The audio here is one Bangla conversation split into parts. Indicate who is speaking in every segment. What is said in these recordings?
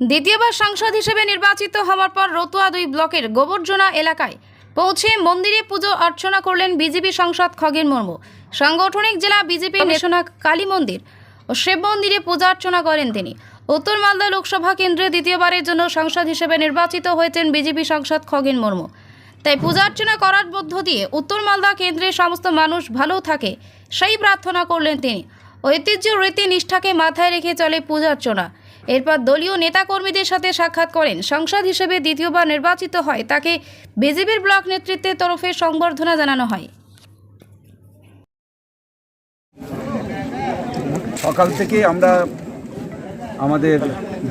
Speaker 1: দ্বিতীয়বার সাংসদ হিসেবে নির্বাচিত হওয়ার পর রতুয়া দুই ব্লকের গোবর্জনা এলাকায় পৌঁছে মন্দিরে পুজো অর্চনা করলেন বিজেপি সাংসদ খগেন মুর্মু। সাংগঠনিক জেলা বিজেপি নেশনা কালী মন্দির ও শিব মন্দিরে পূজা অর্চনা করেন তিনি। উত্তর মালদা লোকসভা কেন্দ্রে দ্বিতীয়বারের জন্য সাংসদ হিসেবে নির্বাচিত হয়েছেন বিজেপি সাংসদ খগেন মুর্মু। তাই পূজা অর্চনা করার মধ্য দিয়ে উত্তর মালদা কেন্দ্রের সমস্ত মানুষ ভালো থাকে, সেই প্রার্থনা করলেন তিনি। ঐতিহ্য রীতি নিষ্ঠাকে মাথায় রেখে চলে পূজা অর্চনা। এরপর দলীয় নেতাকর্মীদের সাথে সাক্ষাৎ করেন। সংসদ হিসেবে দ্বিতীয়বার নির্বাচিত হয়। তাকে বিজেপির ব্লক নেতৃত্বের তরফে সংবর্ধনা জানানো হয়।
Speaker 2: সকাল থেকে আমরা আমাদের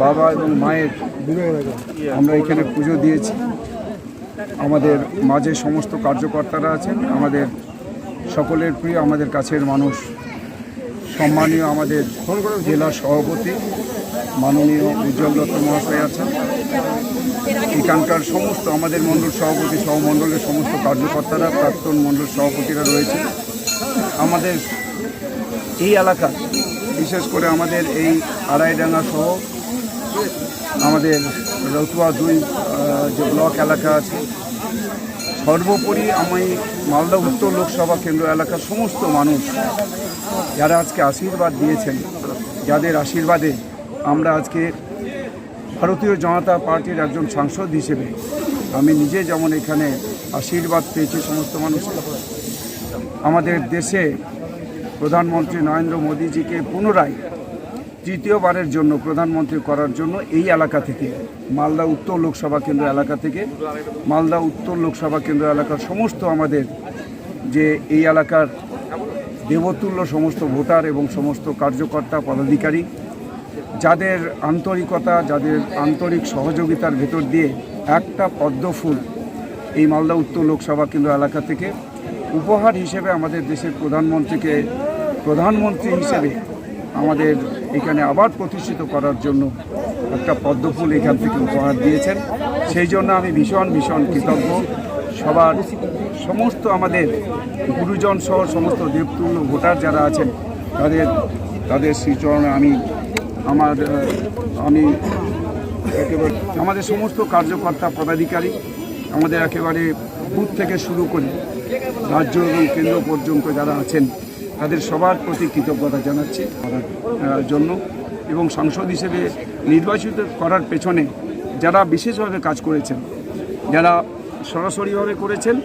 Speaker 2: বাবা এবং মায়ের আমরা এখানে পুজো দিয়েছি। আমাদের মাঝে সমস্ত কার্যকর্তারা আছেন। আমাদের সকলের প্রিয়, আমাদের কাছের মানুষ। সম্মানীয় আমাদের জেলা সভাপতি মাননীয় উজ্জ্বল দত্ত মহাশয় আছেন। এখানকার সমস্ত আমাদের মণ্ডল সভাপতি সহ মণ্ডলের সমস্ত কার্যকর্তারা, প্রাক্তন মণ্ডল সভাপতিরা রয়েছে আমাদের এই এলাকা, বিশেষ করে আমাদের এই আড়াইডাঙ্গা সহ আমাদের রতুয়া দুই যে ব্লক এলাকা আছে, সর্বোপরি আমি মালদা উত্তর লোকসভা কেন্দ্র এলাকার সমস্ত মানুষ যারা আজকে আশীর্বাদ দিয়েছেন, যাদের আশীর্বাদে আমরা আজকে ভারতীয় জনতা পার্টির একজন সাংসদ হিসেবে আমি নিজে যেমন এখানে আশীর্বাদ পেয়েছি সমস্ত মানুষের আমাদের দেশে প্রধানমন্ত্রী নরেন্দ্র মোদীজিকে পুনরায় তৃতীয়বারের জন্য প্রধানমন্ত্রী করার জন্য এই এলাকা থেকে, মালদা উত্তর লোকসভা কেন্দ্র এলাকা থেকে, মালদা উত্তর লোকসভা কেন্দ্র এলাকার সমস্ত আমাদের যে এই এলাকার দেবতুল্য সমস্ত ভোটার এবং সমস্ত কার্যকর্তা, পদাধিকারী যাদের আন্তরিকতা, যাদের আন্তরিক সহযোগিতার ভেতর দিয়ে একটা পদ্ম ফুল এই মালদা উত্তর লোকসভা কেন্দ্র এলাকা থেকে উপহার হিসেবে আমাদের দেশের প্রধানমন্ত্রীকে, প্রধানমন্ত্রী হিসেবে আমাদের এখানে আবার প্রতিষ্ঠিত করার জন্য একটা পদ্মফুল এখান থেকে উপহার দিয়েছেন। সেই জন্য আমি ভীষণ ভীষণ কৃতজ্ঞ। সবার সমস্ত আমাদের গুরুজন সহ সমস্ত দেবতুল্য ভোটার যারা আছেন, তাদের তাদের শ্রীচরণে আমি আমার আমি একেবারে, আমাদের সমস্ত কার্যকর্তা পদাধিকারী আমাদের একেবারে বুথ থেকে শুরু করে রাজ্য এবং কেন্দ্র পর্যন্ত যারা আছেন, তাদের সবার প্রতি কৃতজ্ঞতা জানাচ্ছি করার জন্য এবং সাংসদ হিসেবে নির্বাচিত করার পেছনে যারা বিশেষভাবে কাজ করেছেন, যারা সরাসরিভাবে করেছেন,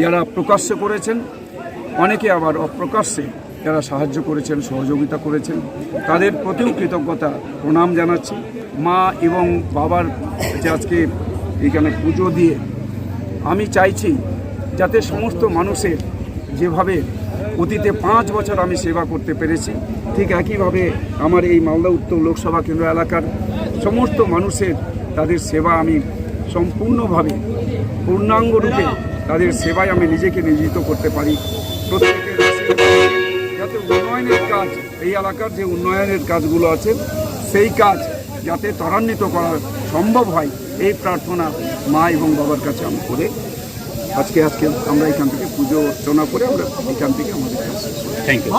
Speaker 2: যারা প্রকাশ্যে করেছেন, অনেকে আবার অপ্রকাশ্যে যারা সাহায্য করেছেন, সহযোগিতা করেছেন, তাদের প্রতিও কৃতজ্ঞতা প্রণাম জানাচ্ছি। মা এবং বাবার যে আজকে এখানে পুজো দিয়ে, আমি চাইছি যাতে সমস্ত মানুষের যেভাবে অতীতে পাঁচ বছর আমি সেবা করতে পেরেছি, ঠিক একইভাবে আমার এই মালদা উত্তর লোকসভা কেন্দ্র এলাকার সমস্ত মানুষের তাদের সেবা আমি সম্পূর্ণভাবে পূর্ণাঙ্গ রূপে তাদের সেবায় আমি নিজেকে নিয়োজিত করতে পারি। প্রত্যেকের যাতে উন্নয়নের কাজ, এই এলাকার যে উন্নয়নের কাজগুলো আছে, সেই কাজ যাতে ত্বরান্বিত করা সম্ভব হয়, এই প্রার্থনা মা এবং বাবার কাছে আমি করে আজকে আজকে আমরা এখান থেকে পুজো অর্চনা করে আমরা এখান থেকে আমাদের কাছে
Speaker 3: থ্যাংক ইউ